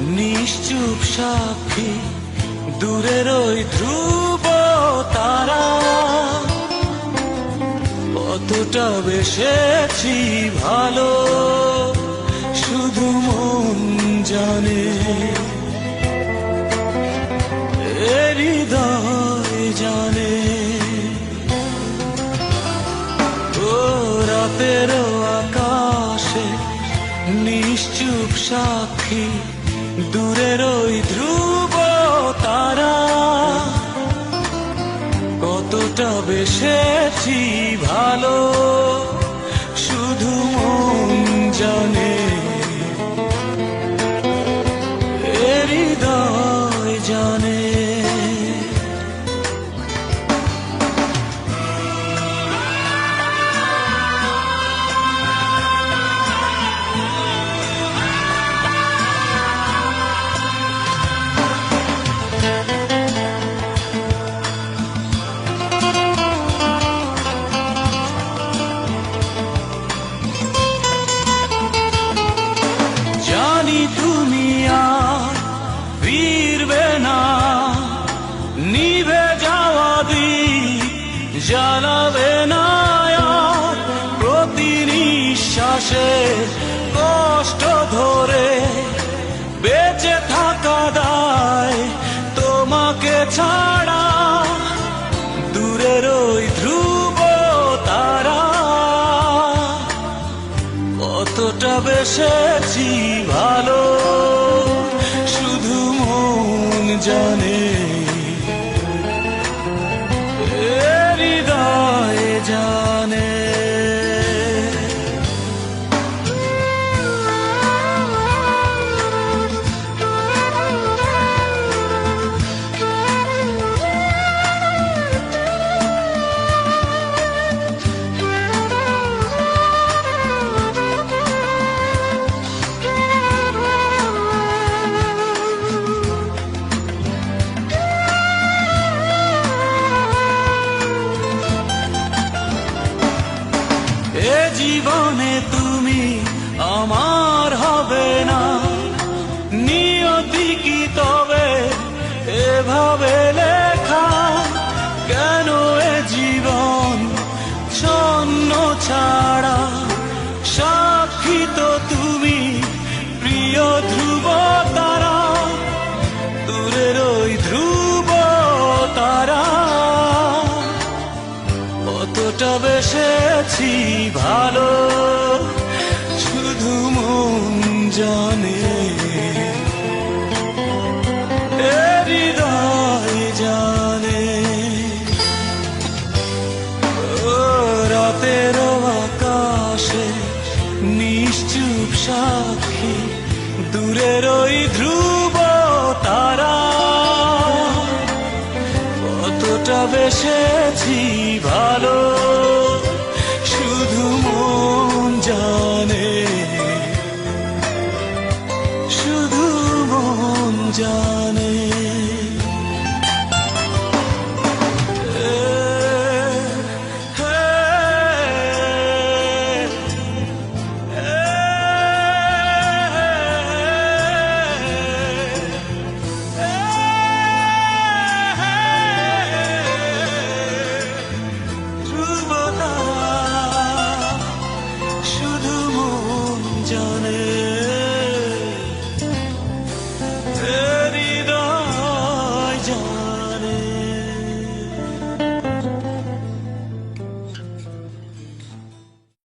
নিশ্চুপ সাক্ষী, দূরের ওই ধ্রুব তারা। কতটা বেসেছি ভালো, শুধু মন জানে। হৃদয় জানে। ও রাতের সাক্ষী দূরের ওই ধ্রুব তারা। কতটা বেশেছি ভালো শুধু মন জানে। এ হৃদয় জানি জ্বালাবে না প্রতি নিঃশ্বাসে কষ্ট ধরে বেঁচে থাকা দায় তোমাকে ছাড়া। দূরের ওই ধ্রুব তারা কতটা বেসেছি ভালো, শুধু মন জানে। বেসেছি ভালো শুধু মন জানে। হৃদয় জানে। নিশ্চুপ সাক্ষী তারা। কতটা বেসেছি जाने